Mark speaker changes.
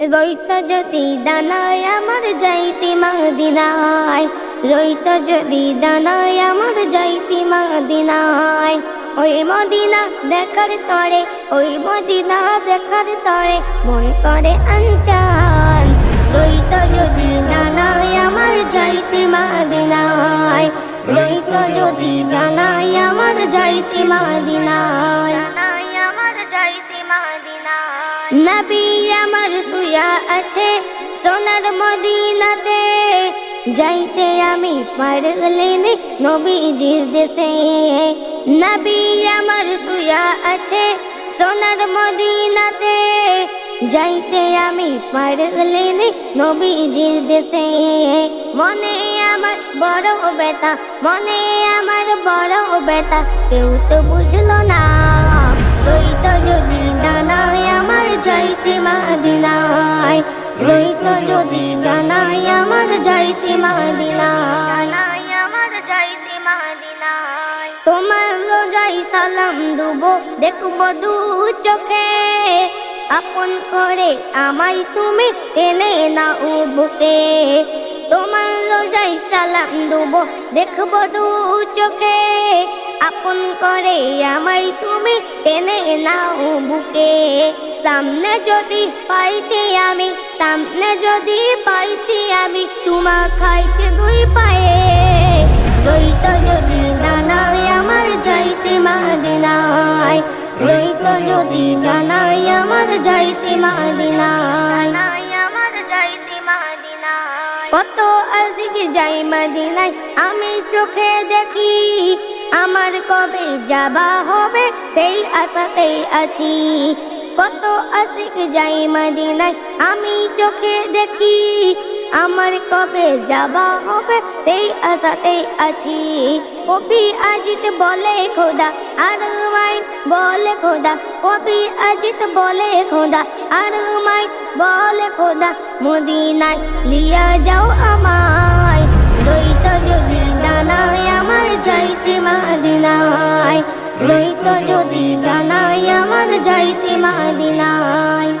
Speaker 1: রইত যদি দানায় আমার যাইতি মদিনায়, রইত যদি দানায় আমার যাইতি মদিনায়। ওই মদিনা দেখার তরে, ওই মদিনা দেখার তরে মন করে আঞ্চান রইত যদি দানায় আমার যাইতি মদিনায়, রইত যদি দানায় আমার যাইতি মদিনায়। দানায় আমার যাইতি মদিনায়। নবী আমার শুয়া আছে সোনার মদিনাতে। যাইতে আমি পারলেনি নবী আমার শুয়া আছে সোনার আমি নবীজির দেশে। মনে আমার বড় বেতা মনে আমার বড় বেতা কেউ তো বুঝলো না। মাদিনায়, রইত যদি দানায় আমার যাইতে মাদিনায়। আমার যাইতে মাদিনায় তোমার যাই সালাম দুবো, দেখব দু চোখে। আপন করে আমায় তুমি টেনে না বুকে। তোমার যাই সালাম দুবো, দেখব দু চোখে। আপন করে আমায় তুমি টেনে নাও বুকে। সামনে যদি পাইতে আমি, সামনে যদি পাইতে আমি, চুমা খাইতে দুই পায়ে। রইত যদি দানায় আমার যাইতে মাদিনায়, রইত যদি দানায় আমার যাইতে মাদিনায়। কত আজকে যাই মদিনায়, আমি চোখে দেখি আমার কবে যাবা হবে? সেই আশাতেই আছি। কত আশিক যাই মদিনায়, আমি চোখে দেখি। আমার কবে যাবা হবে? সেই আশাতেই আছি। কবি আজিত বলে খোদা, আর মাইন বলে খোদা। কবি আজিত বলে খোদা, আর মাইন বলে খোদা। মদিনায় লিয়া যাও আমায়, রইত যদি রইত যদি দানাই আমার যাইতে মাদিনায়।